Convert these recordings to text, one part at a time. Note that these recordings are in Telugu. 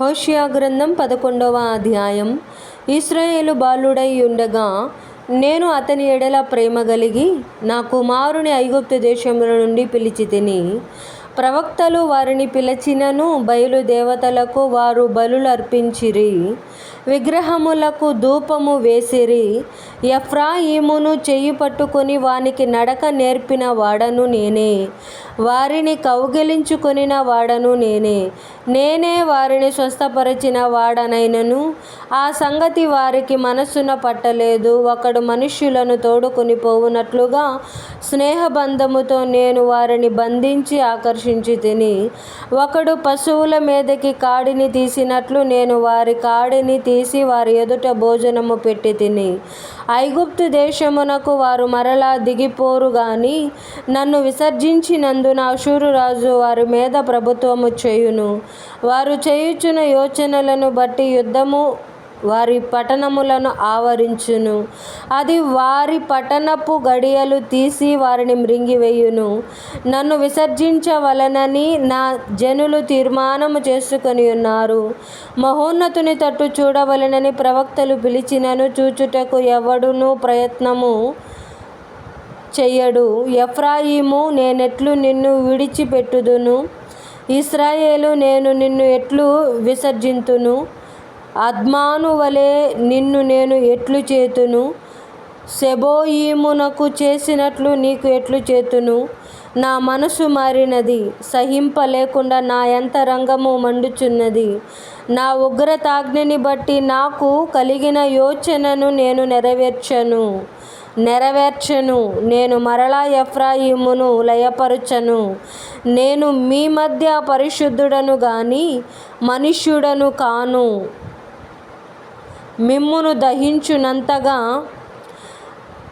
హోషియా గ్రంథం పదకొండవ అధ్యాయం. ఇస్రాయేలు బాలుడై ఉండగా నేను అతని ఎడల ప్రేమ కలిగి నా కుమారుని ఐగుప్తు దేశముల నుండి పిలిచి తిని ప్రవక్తలు వారిని పిలిచినను బయలుదేవతలకు వారు బలులర్పించిరి విగ్రహములకు ధూపము వేసిరి. ఎఫ్రాయిమును చెయ్యి పట్టుకొని వానికి నడక నేర్పిన వాడను నేనే వారిని కౌగిలించుకొనిన వాడను నేనే. నేనే వారిని స్వస్థపరిచిన వాడనైనను ఆ సంగతి వారికి మనస్సున పట్టలేదు ఒకడు మనుష్యులను తోడుకొని పోవునట్లుగా స్నేహబంధముతో నేను వారిని బంధించి ఆకర్షించి తిని ఒకడు పశువుల మీదకి కాడిని తీసినట్లు నేను వారి కాడిని తీసి వారి ఎదుట భోజనము పెట్టి తిని ఐగుప్తు దేశమునకు వారు మరలా దిగిపోరు గాని నన్ను విసర్జించినందున అశూరురాజు వారి మీద ప్రభుత్వము చేయును. వారు చేయుచున్న యోచనలను బట్టి యుద్ధము వారి పట్టణములను ఆవరించును. అది వారి పట్టణపు గడియలు తీసి వారిని మృంగివేయును. నన్ను విసర్జించవలనని నా జనులు తీర్మానము చేసుకొని ఉన్నారు. మహోన్నతుని తట్టు చూడవలనని ప్రవక్తలు పిలిచినను చూచుటకు ఎవడును ప్రయత్నము చెయ్యడు. ఎఫ్రాయిము నేనెట్లు నిన్ను విడిచిపెట్టుదును. ఇస్రాయేలు నేను నిన్ను ఎట్లు విసర్జింతును? అద్మాను వలె నిన్ను నేను ఎట్లు చేతును? సెబోయీమునకు చేసినట్లు నీకు ఎట్లు చేతును? నా మనసు మారినది సహింపలేకుండా నా యంతరంగము మండుచున్నది. నా ఉగ్రతాగ్నిని బట్టి నాకు కలిగిన యోచనను నేను నెరవేర్చను. నెరవేర్చను. నేను మరలా ఎఫ్రాయిమును లయపరచను. నేను మీ మధ్య పరిశుద్ధుడను గాని మనుష్యుడను కాను. మిమ్మును దహించునంతగా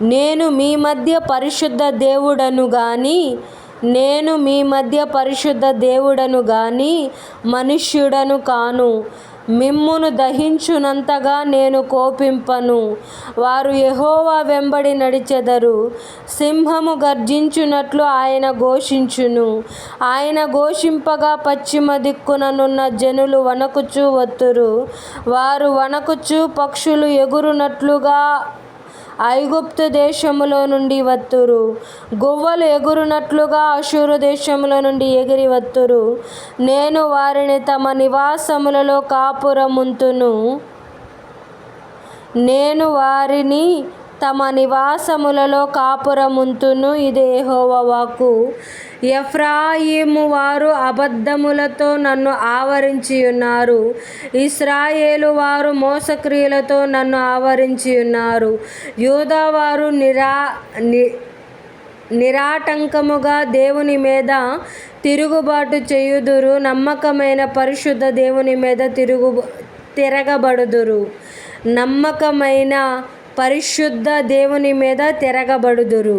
నేను మీ మధ్య పరిశుద్ధ దేవుడను గాని నేను మీ మధ్య పరిశుద్ధ దేవుడను గాని మనుష్యుడను కాను. మిమ్మును దహించునంతగా నేను కోపింపను. వారు యెహోవా వెంబడి నడిచెదరు. సింహము గర్జించునట్లు ఆయన ఘోషించును. ఆయన ఘోషింపగా పశ్చిమ దిక్కుననున్న జనులు వణకుచూ వత్తురు. వారు వణకుచూ పక్షులు ఎగురునట్లుగా ఐగుప్తు దేశములో నుండి వత్తురు. గువ్వలు ఎగురునట్లుగా అశూరు దేశములో నుండి ఎగిరి వత్తురు. నేను వారిని తమ నివాసములలో కాపురముంతును. నేను వారిని తమ నివాసములలో కాపురముంతును ఇది యెహోవా వాక్కు. ఎఫ్రాయిము వారు అబద్ధములతో నన్ను ఆవరించి ఉన్నారు ఇస్రాయేలు వారు మోసక్రియలతో నన్ను ఆవరించి ఉన్నారు యూదా వారు నిరా ని నిరాటంకముగా దేవుని మీద తిరుగుబాటు చేయుదురు. నమ్మకమైన పరిశుద్ధ దేవుని మీద తిరుగు తిరగబడుదురు. నమ్మకమైన పరిశుద్ధ దేవుని మీద తిరగబడుదురు.